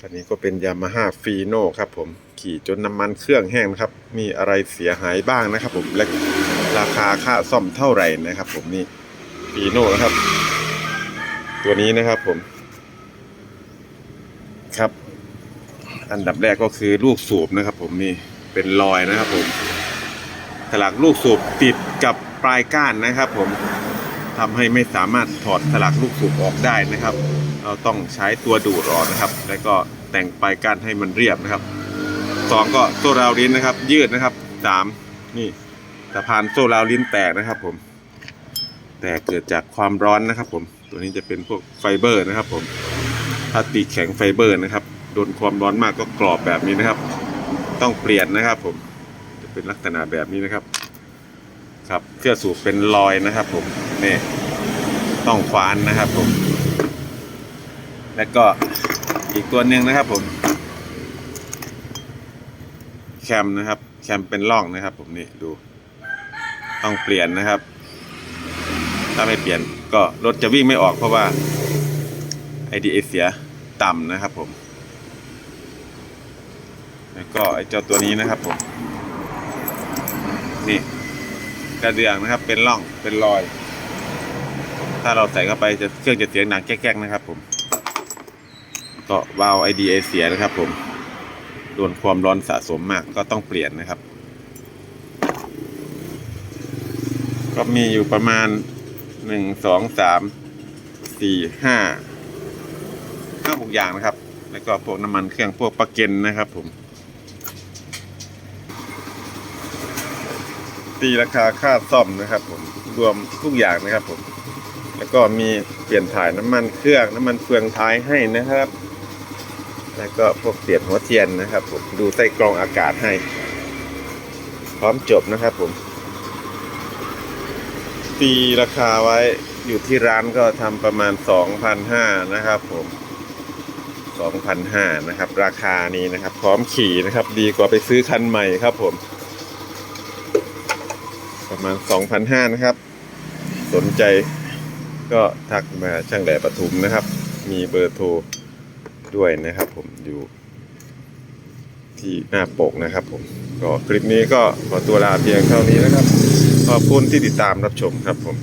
คันนี้ก็เป็นยามาฮ่าฟีโน่ครับผมขี่จนน้ำมันเครื่องแห้งนะครับ มีอะไรเสียหายบ้างนะครับ ผมและราคาค่าซ่อมเท่าไหร่นะครับ ผมนี่ฟีโน่นะครับ ตัวนี้นะครับผม ครับ อันดับแรกก็คือลูกสูบนะครับ ผมนี่เป็นรอยนะครับ ผมสลักลูกสูบติดกับปลายก้านนะครับ ผมทำให้ไม่สามารถถอดสลักลูกสูบออกได้นะครับ เราต้องใช้ตัวดูดออกนะครับ แล้วก็แต่งปลายก้านให้มันเรียบนะครับสองก็โซ่ราวลิ้นนะครับ ยืดนะครับสามนี่สะพานโซ่ราวลิ้นแตกนะครับผม แต่เกิดจากความร้อนนะครับ ผม ตัวนี้จะเป็นพวกไฟเบอร์นะครับผมพลาสติกแข็งไฟเบอร์นะครับโดนความร้อนมากก็กรอบแบบนี้นะครับ ต้องเปลี่ยนนะครับผมจะเป็นลักษณะแบบนี้นะครับ ครับเสื้อสูบเป็นรอยนะครับ ผมนี่ต้องคว้านนะครับผม แล้วก็อีกตัวหนึ่งนะครับผมแคมนะครับ แคมเป็นร่องนะครับ ผมนี่ดูต้องเปลี่ยนนะครับ ถ้าไม่เปลี่ยนก็รถจะวิ่งไม่ออกเพราะว่า IDA เสียต่ำนะครับผม แล้วก็ไอ้เจ้าตัวนี้นะครับผม นี่กระเดื่องนะครับ เป็นร่องเป็นรอย ถ้าเราใส่เข้าไปจะเครื่องจะเสียงดังแก๊กๆนะครับผม ก็วาล์ว IDA เสียนะครับผมโดนความร้อนสะสมมากก็ต้องเปลี่ยนนะครับ ก็มีอยู่ประมาณหนึ่งสองสามสี่ห้าห้าหกอย่างนะครับ แล้วก็พวกน้ำมันเครื่องพวกปลั๊กเกนนะครับผม ตีราคาค่าซ่อมนะครับผมรวมทุกอย่างนะครับผม แล้วก็มีเปลี่ยนถ่ายน้ำมันเครื่องน้ำมันเฟืองท้ายให้นะครับ แล้วก็พวกเปลี่ยนหัวเทียนนะครับผมดูไส้กรองอากาศให้ พร้อมจบนะครับผม ตีราคาไว้อยู่ที่ร้านก็ทำประมาณ 2,500นะครับผม2,500นะครับ ราคานี้นะครับ พร้อมขี่นะครับ ดีกว่าไปซื้อคันใหม่ครับผม ประมาณ 2,500นะครับ สนใจก็ทักมาช่างแหล่ปทุมนะครับ มีเบอร์โทร ด้วยนะครับผมอยู่ที่หน้าปกนะครับผมก็คลิปนี้ก็ขอตัวลาเพียงเท่านี้นะครับ ขอบคุณที่ติดตามรับชมครับผม